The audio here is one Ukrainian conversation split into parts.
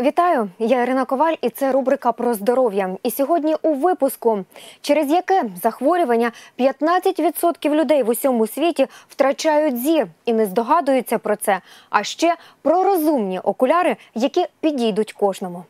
Вітаю, я Ірина Коваль, і це рубрика про здоров'я. І сьогодні у випуску, через яке захворювання 15% людей в усьому світі втрачають зір і не здогадуються про це. А ще про розумні окуляри, які підійдуть кожному.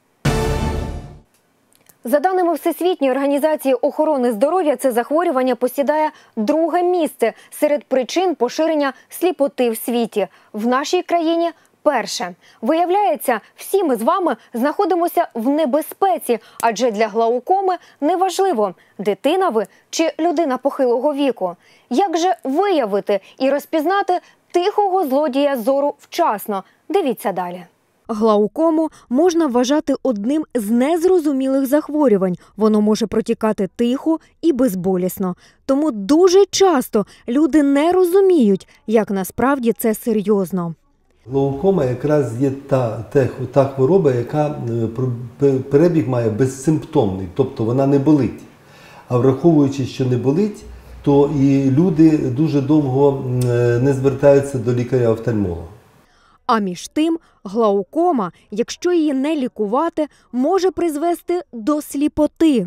За даними Всесвітньої організації охорони здоров'я, це захворювання посідає друге місце серед причин поширення сліпоти в світі. В нашій країні перше. Виявляється, всі ми з вами знаходимося в небезпеці, адже для глаукоми неважливо, дитина ви чи людина похилого віку. Як же виявити і розпізнати тихого злодія зору вчасно? Дивіться далі. Глаукому можна вважати одним з незрозумілих захворювань. Воно може протікати тихо і безболісно. Тому дуже часто люди не розуміють, як насправді це серйозно. Глаукома якраз є та, те- та хвороба, яка е, перебіг має безсимптомний, тобто вона не болить. А враховуючи, що не болить, то і люди дуже довго е, не звертаються до лікаря-офтальмолога. А між тим, глаукома, якщо її не лікувати, може призвести до сліпоти.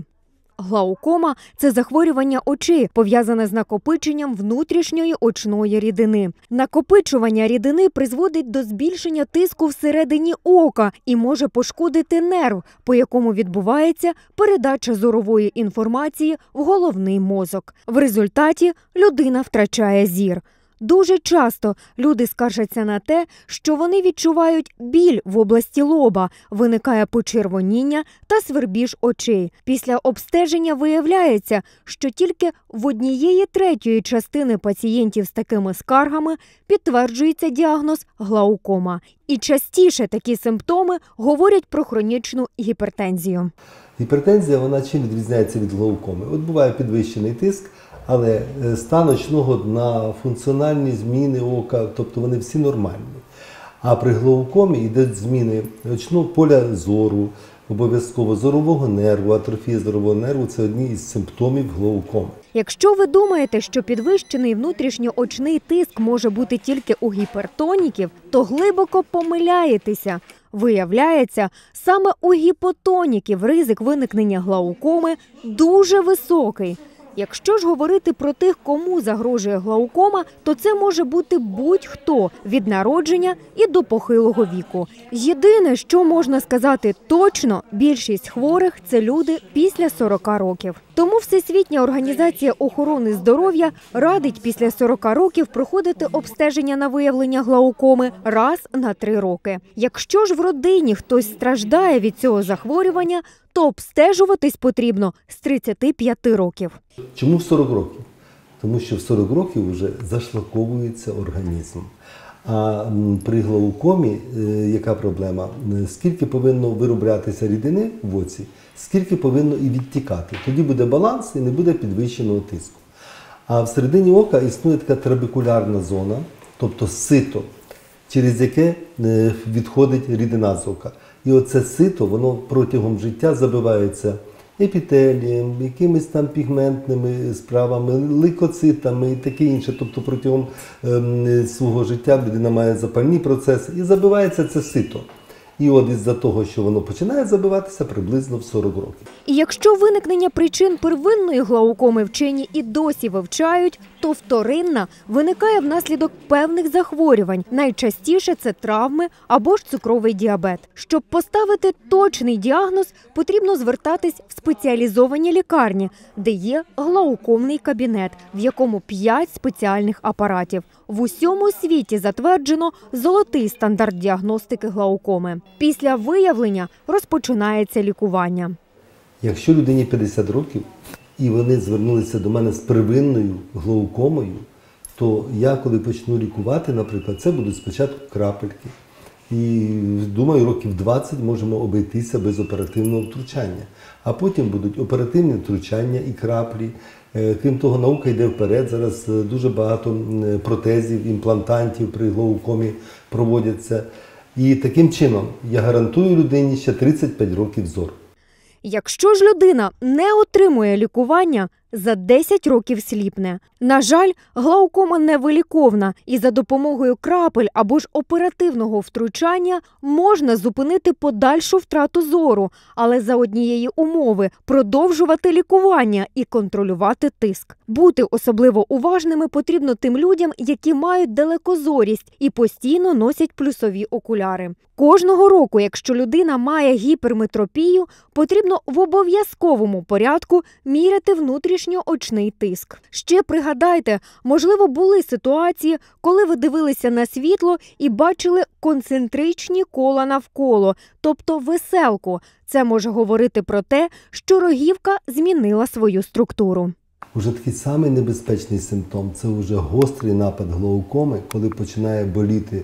Глаукома це захворювання очей, пов'язане з накопиченням внутрішньої очної рідини. Накопичування рідини призводить до збільшення тиску всередині ока і може пошкодити нерв, по якому відбувається передача зорової інформації в головний мозок. В результаті людина втрачає зір. Дуже часто люди скаржаться на те, що вони відчувають біль в області лоба, виникає почервоніння та свербіж очей. Після обстеження виявляється, що тільки в однієї третьої частини пацієнтів з такими скаргами підтверджується діагноз глаукома. І частіше такі симптоми говорять про хронічну гіпертензію. Гіпертензія вона чим відрізняється від глаукоми? От буває підвищений тиск, але е, стан очного дна, функціональні зміни ока, тобто вони всі нормальні. А при глаукомі йдуть зміни очного поля зору, обов'язково зорового нерву, атрофія зорового нерву це одні із симптомів глаукоми. Якщо ви думаєте, що підвищений внутрішньоочний тиск може бути тільки у гіпертоніків, то глибоко помиляєтеся. Виявляється, саме у гіпотоніків ризик виникнення глаукоми дуже високий. Якщо ж говорити про тих, кому загрожує глаукома, то це може бути будь-хто від народження і до похилого віку. Єдине, що можна сказати точно, більшість хворих це люди після 40 років. Тому Всесвітня організація охорони здоров'я радить після 40 років проходити обстеження на виявлення глаукоми раз на три роки. Якщо ж в родині хтось страждає від цього захворювання, то обстежуватись потрібно з 35 років. Чому в 40 років? Тому що в 40 років вже зашлаковується організм. А при глаукомі е, яка проблема? Е, Скільки повинно вироблятися рідини в оці, скільки повинно і відтікати. Тоді буде баланс і не буде підвищеного тиску. А всередині ока існує така трабекулярна зона, тобто сито, через яке е, відходить рідина з ока. І оце сито, воно протягом життя забивається епітелієм, якимись там пігментними справами, лейкоцитами і таке інше. Тобто протягом ем, свого життя людина має запальні процеси і забивається це сито. І от із-за того, що воно починає забиватися приблизно в 40 років. І якщо виникнення причин первинної глаукоми вчені і досі вивчають, то вторинна виникає внаслідок певних захворювань. Найчастіше це травми або ж цукровий діабет. Щоб поставити точний діагноз, потрібно звертатись в спеціалізовані лікарні, де є глаукомний кабінет, в якому 5 спеціальних апаратів. В усьому світі затверджено золотий стандарт діагностики глаукоми. Після виявлення розпочинається лікування. Якщо людині 50 років і вони звернулися до мене з первинною глаукомою, то я, коли почну лікувати, наприклад, це будуть спочатку крапельки. І думаю, років 20 можемо обійтися без оперативного втручання. А потім будуть оперативні втручання і краплі. Е, Крім того, наука йде вперед. Зараз е, дуже багато протезів, імплантантів при глаукомі проводяться. І таким чином я гарантую людині ще 35 років зору. Якщо ж людина не отримує лікування, за 10 років сліпне. На жаль, глаукома невиліковна, і за допомогою крапель або ж оперативного втручання можна зупинити подальшу втрату зору, але за однієї умови продовжувати лікування і контролювати тиск. Бути особливо уважними потрібно тим людям, які мають далекозорість і постійно носять плюсові окуляри. Кожного року, якщо людина має гіперметропію, потрібно в обов'язковому порядку міряти внутрішньоочний тиск. Ще пригадайте, можливо, були ситуації, коли ви дивилися на світло і бачили концентричні кола навколо, тобто веселку. Це може говорити про те, що рогівка змінила свою структуру. Уже такий самий небезпечний симптом це вже гострий напад глаукоми, коли починає боліти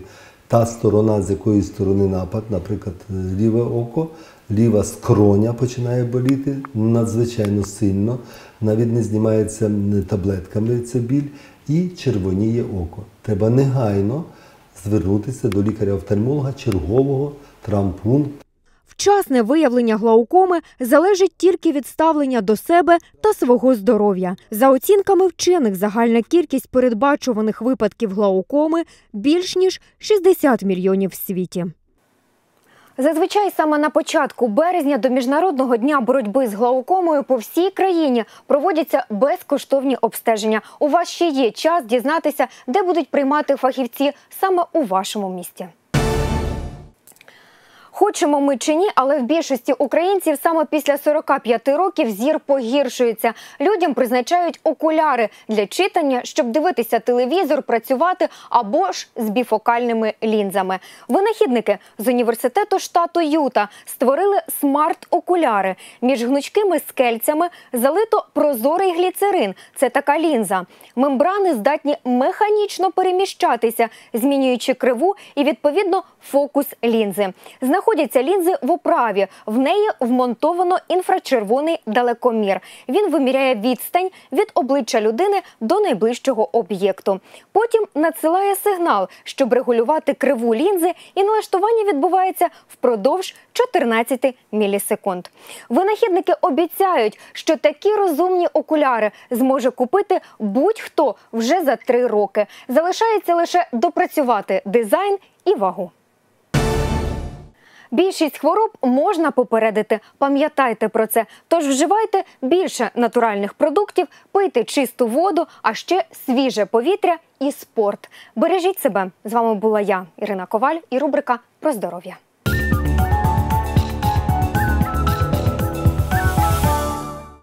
та сторона, з якої сторони напад, наприклад, ліве око, ліва скроня починає боліти надзвичайно сильно, навіть не знімається таблетками ця біль і червоніє око. Треба негайно звернутися до лікаря-офтальмолога чергового травмпункту. Вчасне виявлення глаукоми залежить тільки від ставлення до себе та свого здоров'я. За оцінками вчених, загальна кількість передбачуваних випадків глаукоми більш ніж 60 мільйонів в світі. Зазвичай саме на початку березня до міжнародного дня боротьби з глаукомою по всій країні проводяться безкоштовні обстеження. У вас ще є час дізнатися, де будуть приймати фахівці саме у вашому місті. Хочемо ми чи ні, але в більшості українців саме після 45 років зір погіршується. Людям призначають окуляри для читання, щоб дивитися телевізор, працювати або ж з біфокальними лінзами. Винахідники з університету штату Юта створили смарт-окуляри. Між гнучкими скельцями залито прозорий гліцерин. Це така лінза. Мембрани здатні механічно переміщатися, змінюючи криву і відповідно фокус лінзи. Знаходяться лінзи в оправі. В неї вмонтовано інфрачервоний далекомір. Він виміряє відстань від обличчя людини до найближчого об'єкту. Потім надсилає сигнал, щоб регулювати криву лінзи, і налаштування відбувається впродовж 14 мілісекунд. Винахідники обіцяють, що такі розумні окуляри зможе купити будь-хто вже за три роки. Залишається лише допрацювати дизайн і вагу. Більшість хвороб можна попередити. Пам'ятайте про це. Тож вживайте більше натуральних продуктів, пийте чисту воду, а ще свіже повітря і спорт. Бережіть себе. З вами була я, Ірина Коваль, і рубрика про здоров'я.